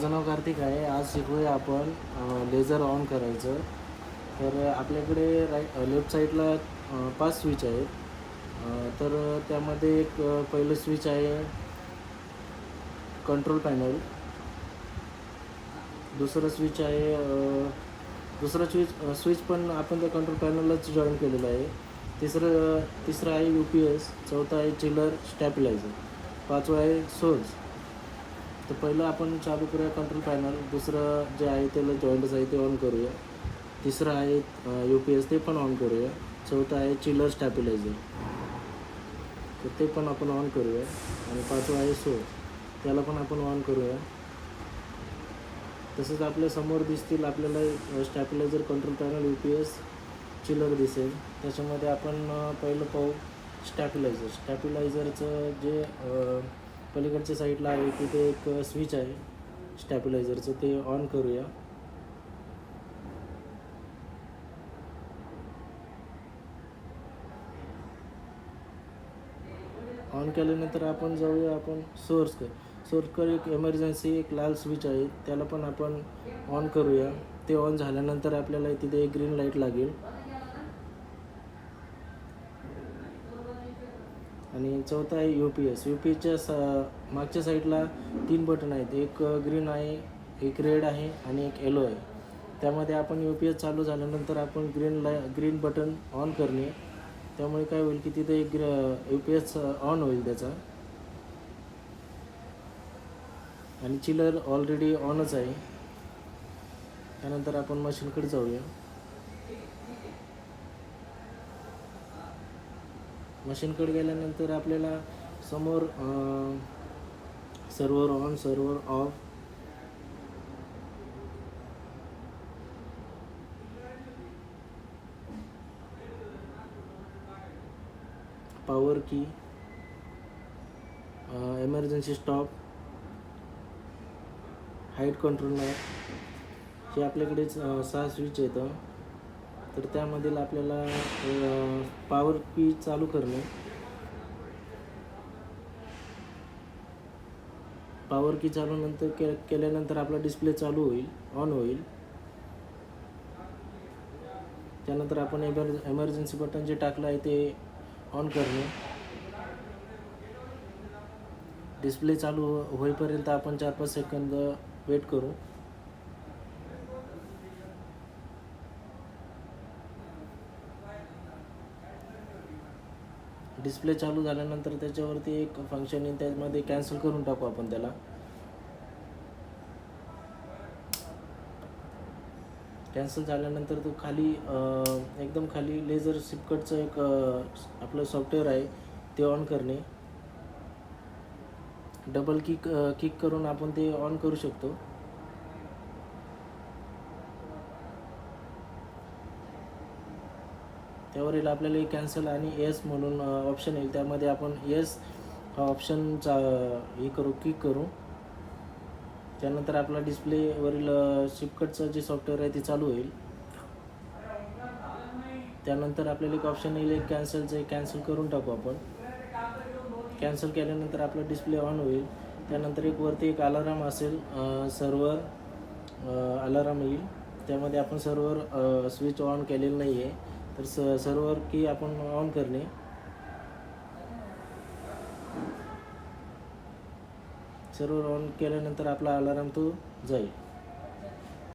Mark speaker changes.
Speaker 1: माझं नाव कार्तिक आहे. आज शिकूया आपण लेझर ऑन करायचं. तर आपल्याकडे राईट लेफ्ट साईडला पाच स्विच आहेत. तर त्यामध्ये एक पहिलं स्विच आहे कंट्रोल पॅनल दुसरं स्विच आहे दुसरं स्विच स्विच पण आपण त्या कंट्रोल पॅनललाच जॉईन केलेलं आहे. तिसरं तिसरं आहे यू पी एस चौथं आहे चिलर स्टॅबिलायझर पाचवं आहे सोर्स तर पहिलं आपण चालू करूया कंट्रोल पॅनल दुसरं जे आहे त्याला जॉईंटच आहे ते ऑन करूया. तिसरं आहे यू पी एस ते पण ऑन करूया. चौथं आहे चिलर स्टॅबिलायझर तर ते पण आपण ऑन करूया. आणि पाचवं आहे सो त्याला पण आपण ऑन करूया. तसंच आपल्यासमोर दिसतील आपल्याला stabiliser control panel U P S chiller दिसेल. त्याच्यामध्ये आपण पहिलं पाहू स्टॅबिलायझर स्टॅबिलायझरचं जे पलीकडच्या साईडला आहे तिथे एक स्विच आहे स्टॅबिलायझरचं ते ऑन करूया. ऑन केल्यानंतर आपण जाऊया आपण सोर्स सोर्सकर एक एमर्जन्सी एक लाल स्विच आहे त्याला पण आपण ऑन करूया. ते ऑन झाल्यानंतर आपल्याला तिथे एक ग्रीन लाइट लागेल. आणि चौथा आहे U P S U P एसच्या स मागच्या साईडला तीन बटन आहेत. एक ग्रीन आहे एक रेड आहे आणि एक येलो आहे. त्यामध्ये आपण यू पी एस चालू झाल्यानंतर आपण ग्रीन लाय ग्रीन बटन ऑन करणे. त्यामुळे काय होईल की तिथे एक यू पी एस ऑन होईल त्याचा. आणि चिलर ऑलरेडी ऑनच आहे. त्यानंतर आपण मशीनकडे जाऊया. मशीनकडे गेल्यानंतर आपल्याला समोर server on server off power key emergency stop height control map हे आपल्याकडेच सहा स्विच येतं. तर त्यामधील आपल्याला पॉवर की चालू करणे. पॉवर की चालू नंतर के केल्यानंतर आपला डिस्प्ले चालू होईल ऑन होईल. त्यानंतर आपण एमर एमर्जन्सी बटन जे टाकलं आहे ते ऑन करणे. डिस्प्ले चालू हो-, होईपर्यंत आपण चार पाच सेकंद वेट करू. डिस्प्ले चालू झाल्यानंतर त्याच्यावरती एक फंक्शन येईल त्यामध्ये कॅन्सल करून टाकू आपण त्याला. कॅन्सल झाल्यानंतर तो खाली एकदम खाली लेझर सिपकटचं एक आपलं सॉफ्टवेअर आहे ते ऑन करणे. डबल किक किक करून आपण ते ऑन करू शकतो. त्यावर येईल आपल्याला एक कॅन्सल आणि येस म्हणून ऑप्शन येईल. त्यामध्ये आपण येस हा ऑप्शनचा हे करू क्लिक करू. त्यानंतर आपला डिस्प्लेवरील शिपकटचं जे सॉफ्टवेअर आहे ते चालू होईल. त्यानंतर आपल्याला एक ऑप्शन येईल एक कॅन्सलचं एक कॅन्सल करून टाकू आपण. कॅन्सल केल्यानंतर आपला डिस्प्ले ऑन होईल. त्यानंतर एक वरती एक अलाराम असेल सर्वर अलाराम येईल. त्यामध्ये आपण सर्वर स्विच ऑन केलेलं नाही आहे तर स सर्वर की आपण ऑन करणे. सर्वर ऑन केल्यानंतर आपला अलाराम तो जाईल.